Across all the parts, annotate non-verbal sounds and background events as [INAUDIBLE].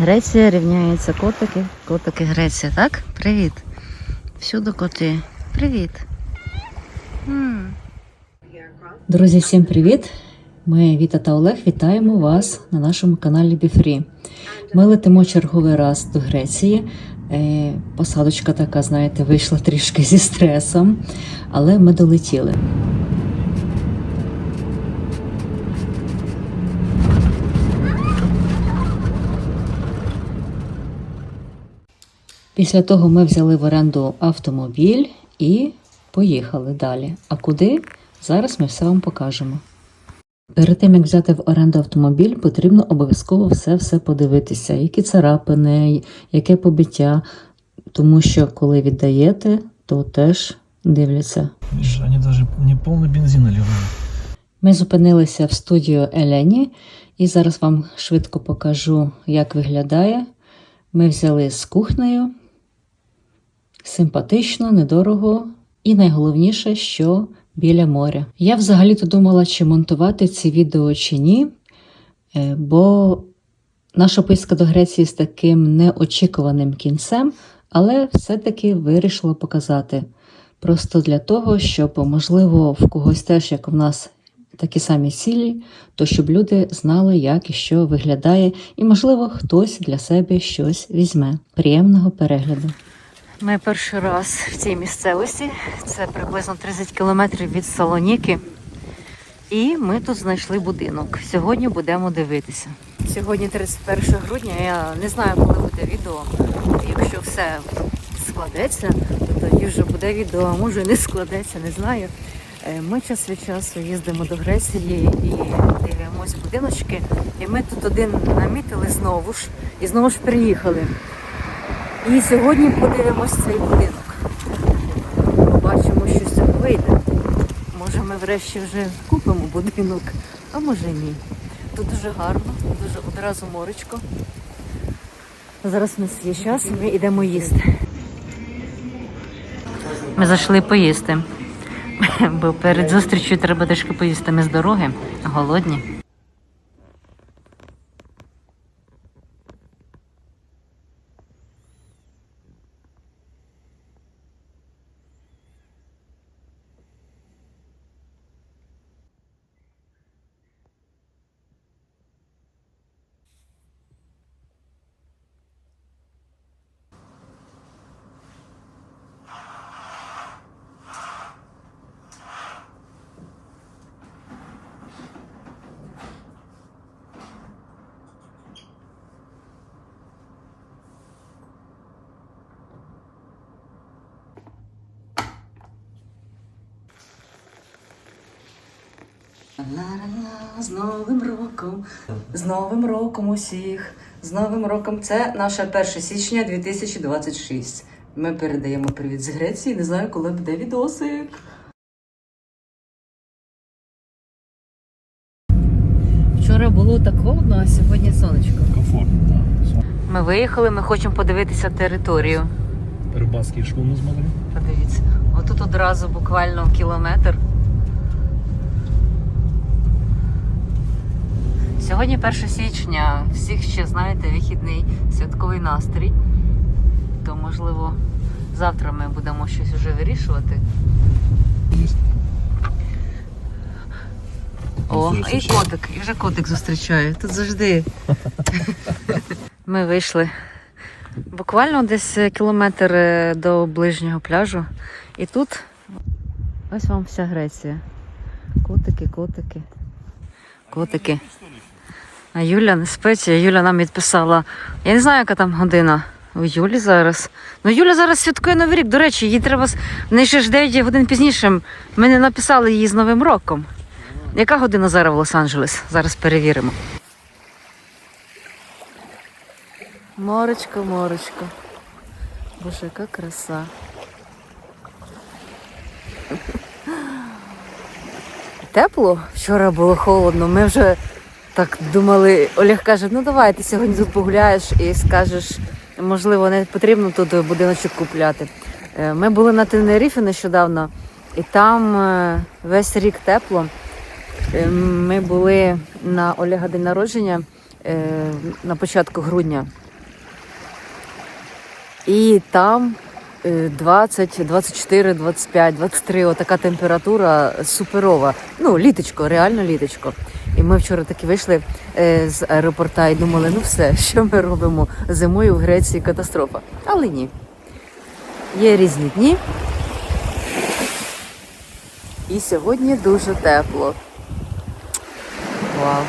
Греція рівняється котики, котики Греція, так? Привіт. Всюди коти. Привіт. Друзі, всім привіт! Ми Віта та Олег вітаємо вас на нашому каналі BeFree. Ми летимо черговий раз до Греції. Е, Посадочка така, знаєте, вийшла трішки зі стресом, але ми долетіли. Після того ми взяли в оренду автомобіль і поїхали далі. А куди? Зараз ми все вам покажемо. Перед тим, як взяти в оренду автомобіль, потрібно обов'язково все-все подивитися, які царапини, яке побиття, тому що коли віддаєте, то теж дивляться. Видишь, они даже не полный бензин наливают. Ми зупинилися в студію Елені і зараз вам швидко покажу, як виглядає. Ми взяли з кухнею. Симпатично, недорого і найголовніше, що біля моря. Я взагалі-то думала, чи монтувати ці відео чи ні, е, бо наша поїздка до Греції з таким неочікуваним кінцем, але все-таки вирішила показати. Просто для того, щоб, можливо, в когось теж, як в нас, такі самі цілі, то щоб люди знали, як і що виглядає, і, можливо, хтось для себе щось візьме. Приємного перегляду. Ми перший раз в цій місцевості. Це приблизно 30 кілометрів від Салоніки. І ми тут знайшли будинок. Сьогодні будемо дивитися. Сьогодні 31 грудня. Я не знаю, коли буде відео. Якщо все складеться, то тоді вже буде відео, а може не складеться, не знаю. Е, Ми час від часу їздимо до Греції і дивимось будиночки. І ми тут один намітили знову ж і знову ж приїхали. І сьогодні подивимось цей будинок. Побачимо, що з цього вийде. Може, ми врешті вже купимо будинок, а може ні. Тут дуже гарно, дуже одразу моречко. Зараз у нас є час, ми йдемо їсти. Ми зайшли поїсти. Бо перед зустрічю треба трішки поїсти. Ми з дороги, голодні. З Новим роком, з Новим роком усіх, з Новим роком. Це наше 1 січня 2026. Ми передаємо привіт з Греції. Не знаю, коли буде відосик. Вчора було так холодно, а сьогодні сонечко. Комфортно. Ми виїхали, ми хочемо подивитися територію. Рыбацкие шхуны смотри. Подивіться, отут одразу буквально кілометр. Сьогодні 1 січня, всіх ще знаєте, вихідний святковий настрій. То можливо завтра ми будемо щось вже вирішувати. О, і котик, і вже котик зустрічає. Тут завжди. Ми вийшли буквально десь кілометр е, до ближнього пляжу. І тут ось вам вся Греція. Котики, котики. Котики. А Юля не спить, Юля нам відписала. Я не знаю, яка там година. У Юлі зараз. Ну, Юля зараз святкує Новий рік. До речі, їй треба. неї ще ж 9 годин пізніше. Ми не написали її з Новим роком. Яка година зараз в Лос-Анджелес? Зараз перевіримо. Моречко, моречко. Боже, яка краса. [LAUGHS] Тепло? Вчора було холодно. Ми вже так думали. Олег каже, ну давай ти сьогодні тут погуляєш і скажеш, можливо, не потрібно тут будиночок купляти. Е, Ми були на Тенеріфі нещодавно, і там е, весь рік тепло. Е, Ми були на Олега день народження на початку грудня. І там е, 20, 24, 25, 23, отака температура суперова. Ну, літочко, реально літочко. І ми вчора таки вийшли е, з аеропорта і думали, ну все, [LAUGHS] що ми робимо зимою в Греції катастрофа. Але ні. Є різні дні. І сьогодні дуже тепло. Вау.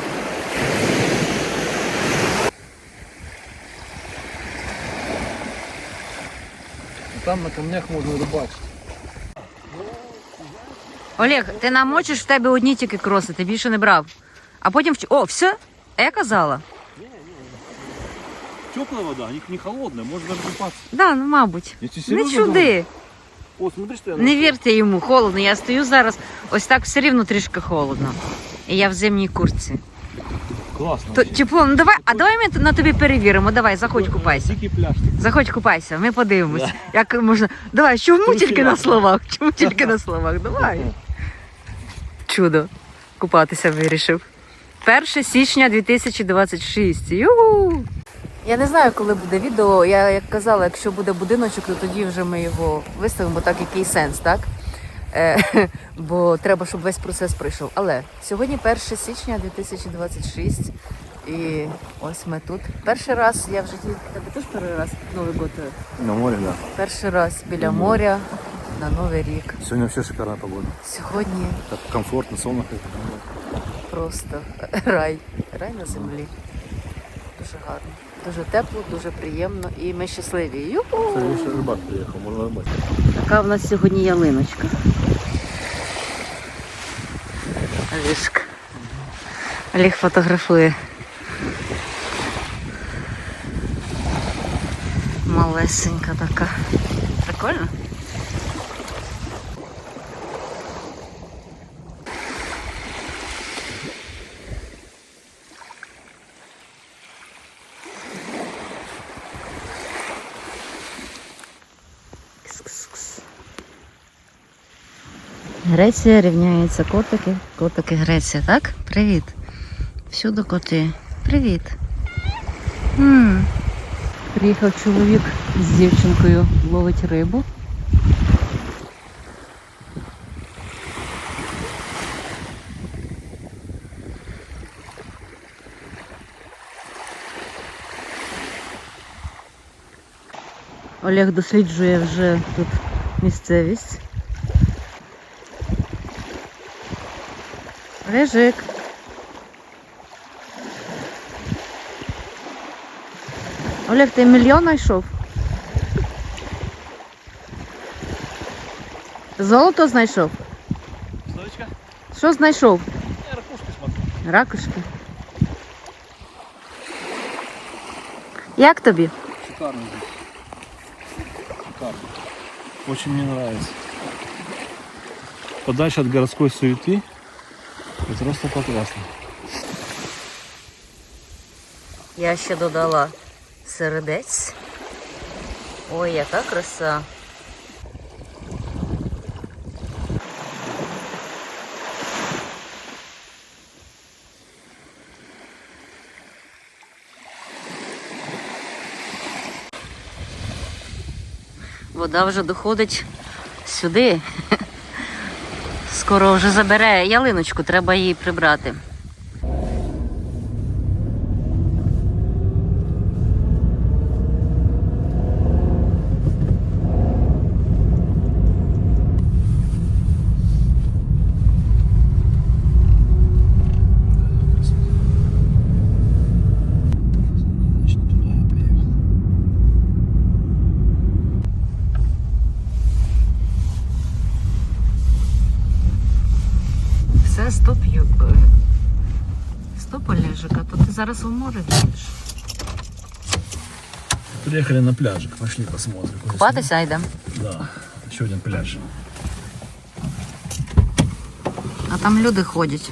Там на камнях можно рыбачить. Олег, ти намочиш в тебе одні тільки кроси, ти більше не брав. А потім в... О, все? А я казала. Теплая вода, не, не холодная, можно даже купаться. Да, ну мабуть. Я тебе Не серьезно чуди. О, смотри, что я Не нашел. вірте йому, холодно. Я стою зараз, ось так все рівно трішки холодно. І я в зимній куртці. Классно. То, вообще. тепло, ну давай, а давай ми на тобі перевіримо. Давай, заходь купайся. Дикий пляж. Заходь купайся, ми подивимось, як можна. Давай, чому Трохи тільки на словах? Чому тільки на словах? Давай. [LAUGHS] Чудо. Купатися вирішив. 1 січня 2026. Югу! Я не знаю, коли буде відео. Я як казала, якщо буде будиночок, то тоді вже ми його виставимо, так який сенс, так? Е, [LAUGHS] бо треба, щоб весь процес пройшов. Але сьогодні 1 січня 2026. І ось ми тут. Перший раз я в житті тебе теж перший раз Новий год. е, На море, да. Перший раз біля моря на Новий рік. Сегодня вообще шикарная погода. Сьогодні Так комфортно, солнце. просто [LAUGHS] рай. Рай на землі. Дуже гарно. Дуже тепло, дуже приємно і ми щасливі. Юху! Смотри, еще рыбак приехал, можно рыбачить. Така в нас сьогодні ялиночка. Олежка. Олег фотографує. Малесенька така. Прикольно? Греція рівняється котики. Котики Греція, так? Привіт. Всюди коти. Привіт. м Приїхав чоловік з дівчинкою ловить рибу. Олег досліджує вже тут місцевість. Рижик. Олег, ти мільйон знайшов? Золото знайшов? Що знайшов? я ракушки смотрю. Ракушки. Як тобі? Шикарно. Шикарно. Очень мне нравится. Подальше от городской суеты. Просто прекрасно. Я ще додала середець. Ой, яка краса. Вода вже доходить сюди. Скоро вже забере ялиночку, треба її прибрати. Стоп, Олежик, а то ти зараз у море їдеш. Приехали на пляжик, пошли посмотрим. Купатися йдемо. Да, еще один пляж. А там люди ходять.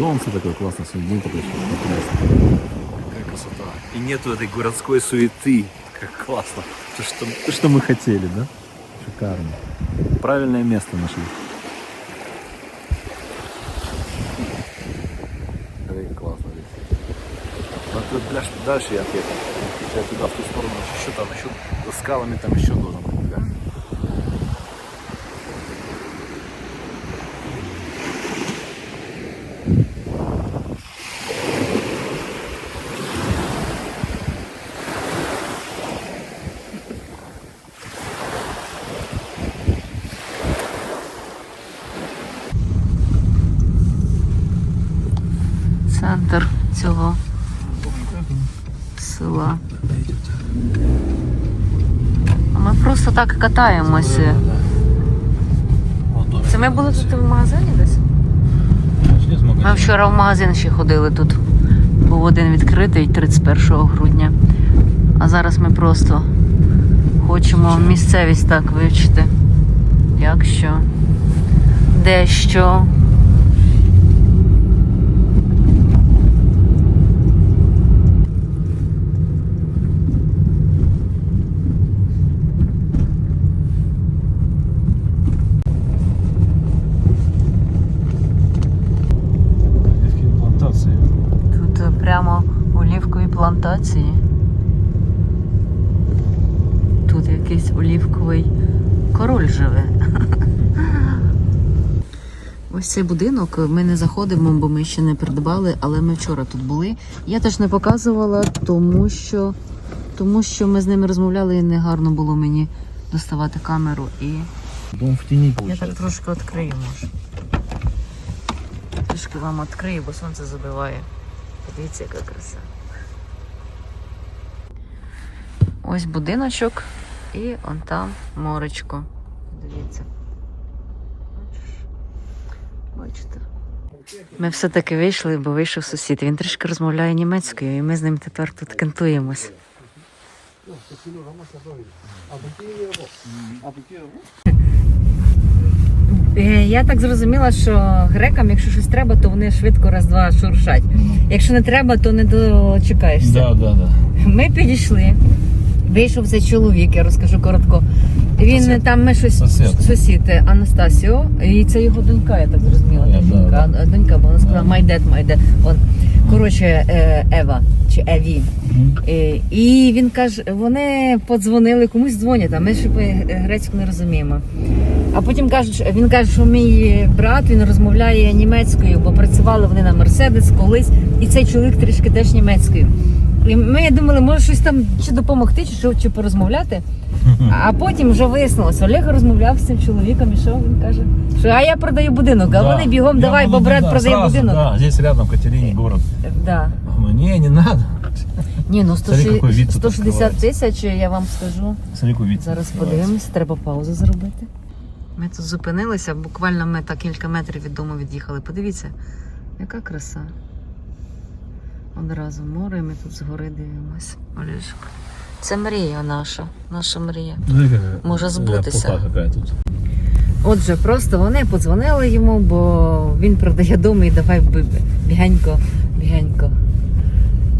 Солнце такое классное, сегодня такой прекрасный. Какая красота. И нету этой городской суеты. Как классно. То, что, то, что мы хотели, да? Шикарно. Правильное место нашли. Смотри, классно здесь. Дальше я отъехал. Я туда, в ту сторону, еще там, еще скалами там еще должен Центр цього села. Ми просто так катаємося. Це ми були тут в магазині десь? Ми вчора в магазин ще ходили тут. Був один відкритий 31 грудня. А зараз ми просто хочемо місцевість так вивчити. Як що, де що. плантации. Тут е, прямо олівкові плантації. Тут якийсь олівковий король живе. Ось цей будинок ми не заходимо, бо ми ще не придбали, але ми вчора тут були. Я теж не показувала, тому що, тому що ми з ними розмовляли і не гарно було мені доставати камеру. І Дом в тени я так трошки відкрию, може. Трішки вам відкрию, бо сонце забиває. Подивіться, яка краса. Ось будиночок і он там моречко. Дивіться. Бачите? Ми все-таки вийшли, бо вийшов сусід. Він трішки розмовляє німецькою, і ми з ним тепер тут кентуємось. Е, Я так зрозуміла, що грекам, якщо щось треба, то вони швидко раз-два шуршать. Якщо не треба, то не дочекаєшся. Да, да, да. Ми підійшли. Вийшов цей чоловік, я розкажу коротко. Він Сусід. там ми щось Сусід. сусід е, Анастасіо, і це його донька, я так зрозуміла. Не да, донька, а донька, бо вона сказала Да. майдет, майдет. Коротше, е, Ева чи Еві. Е, І він каже, вони подзвонили, комусь дзвонять, а ми ще по грецьку не розуміємо. А потім кажуть, він каже, що мій брат він розмовляє німецькою, бо працювали вони на Мерседес колись, і цей чоловік трішки теж німецькою. І ми думали, може щось там чи допомогти, чи що, чи порозмовляти. А потім вже вияснилось, Олег розмовляв з цим чоловіком, і що він каже? Що а я продаю будинок, а Да. вони бігом Я давай, бо буду брат туда, продає сразу, будинок. Да, здесь рядом Катерине город. Да. Говорю, Не, не надо. Ні, ну Смотри, какой вид тут 160 открывается. тисяч, я вам скажу. Смотри, какой вид Зараз открывается. подивимось, треба паузу зробити. Ми тут зупинилися, буквально ми так кілька метрів від дому від'їхали. Подивіться, яка краса. Одразу море, ми тут згори дивимось. Олежик. Це мрія наша, наша мрія. Може збутися. тут. Отже, просто вони подзвонили йому, бо він продає дом і давай бігенько, бігенько.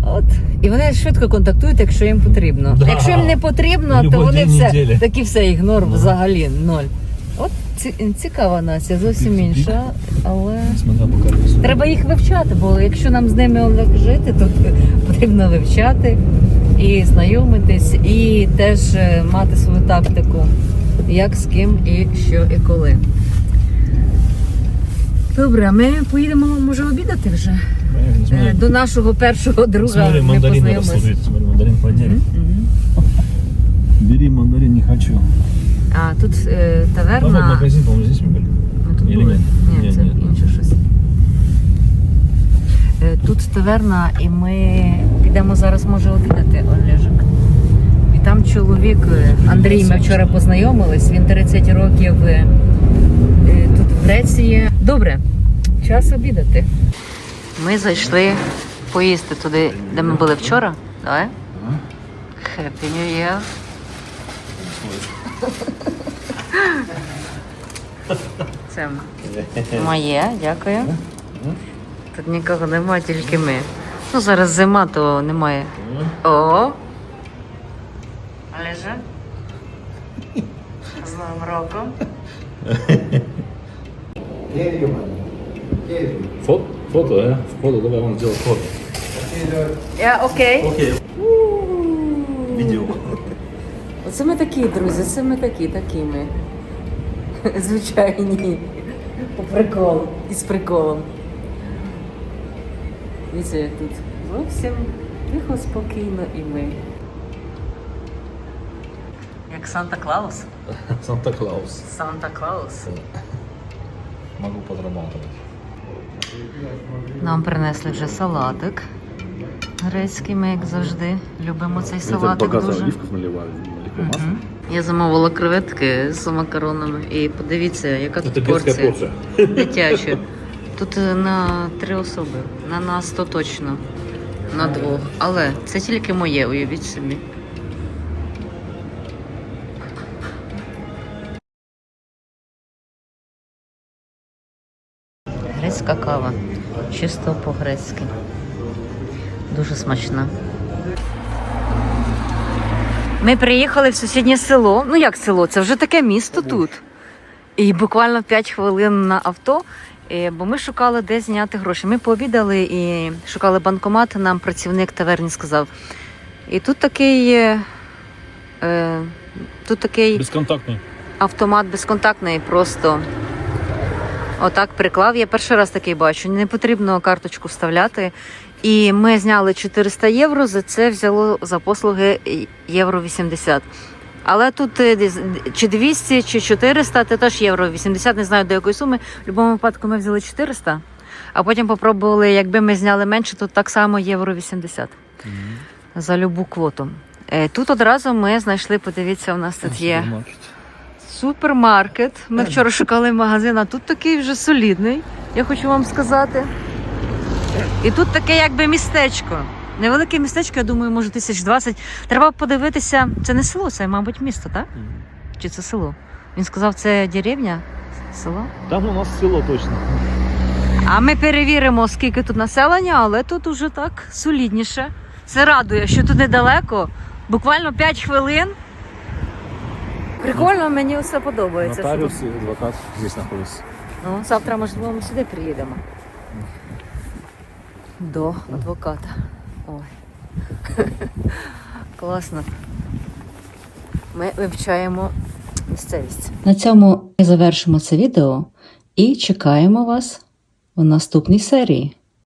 От. І вони швидко контактують, якщо їм потрібно. Да. Якщо їм не потрібно, Любой то вони все неділі. такі все ігнор Да. взагалі ноль. От цікава нація, зовсім Тупік, інша, але треба їх вивчати, бо якщо нам з ними жити, то потрібно вивчати і знайомитись, і теж е, мати свою тактику, як з ким і що і коли. Добре, а ми поїдемо, може, обідати вже. Поехали, Е, Смотри, До нашого першого друга смотри ми мандарины познайомилися. растут. видишь, Смотри, мандарин по отдельно. Мгм, мгм. Бери мандарин, не хочу. А тут е, А вот таверна. магазин, по-моему, здесь мы были. Ми тут Или були? ні? Ні, Ні, це ні. інше щось. Е, Тут таверна, і ми підемо зараз, може, обідати, Олежик. І там чоловік, е, Андрій, ми вчора познайомились, він 30 років е, тут в Греції. Добре, час обідати. Ми зайшли поїсти туди, де ми були вчора. Давай. Happy New Year. Це моє, дякую. Тут нікого немає, тільки ми. Ну, зараз зима, то немає. О! Але же. З Новим роком. Фото? Фото, э? Фото, давай он сделает фото. Я окей. Окей. Видео. Оце ми такі, друзі, це ми такі, такі ми. Звичайні. По приколу. І з приколом. Дивіться, тут зовсім тихо, спокійно і ми. Як Санта-Клаус. [LAUGHS] Санта-Клаус. Санта-Клаус. Могу подрабатывать. Нам принесли вже салатик. Грецький, ми, як завжди, любимо цей салатик дуже. Мгм. Я замовила креветки з макаронами. І подивіться, яка тут порція. Дитяча. [LAUGHS] Тут е, на три особи. На нас то точно. На двох. Але це тільки моє, уявіть собі. Грецька кава. Чисто по-грецьки. Дуже смачна. Ми приїхали в сусіднє село. Ну як село? Це вже таке місто тут. І буквально 5 хвилин на авто, бо ми шукали, де зняти гроші. Ми пообідали і шукали банкомат, нам працівник таверні сказав. І тут такий, е, е, тут такий Бесконтактный. автомат безконтактний, просто отак приклав. Я перший раз такий бачу. Не потрібно карточку вставляти. І ми зняли 400 євро. За це взяло за послуги євро 80. Але тут е, чи 200, чи 400, це теж євро 80, не знаю до якої суми. В будь-якому випадку ми взяли 400, а потім попробували, якби ми зняли менше, то так само євро 80 за любу квоту. Е, Тут одразу ми знайшли, подивіться, у нас тут є супермаркет. Ми вчора шукали магазин, а тут такий вже солідний, я хочу вам сказати. І тут таке якби містечко. Невелике містечко, я думаю, може тисяч двадцять. Треба подивитися. Це не село, це, мабуть, місто, так? Чи це село? Він сказав, це деревня, село. Там у нас село точно. А ми перевіримо, скільки тут населення, але тут уже так солідніше. Це радує, що тут недалеко, буквально 5 хвилин. Прикольно, мені все подобається. Нотариус и адвокат здесь находится. Ну, завтра, можливо, ми сюди приїдемо. До адвоката. Ой. [LAUGHS] Класно. Ми вивчаємо місцевість. На цьому ми завершимо це відео і чекаємо вас у наступній серії.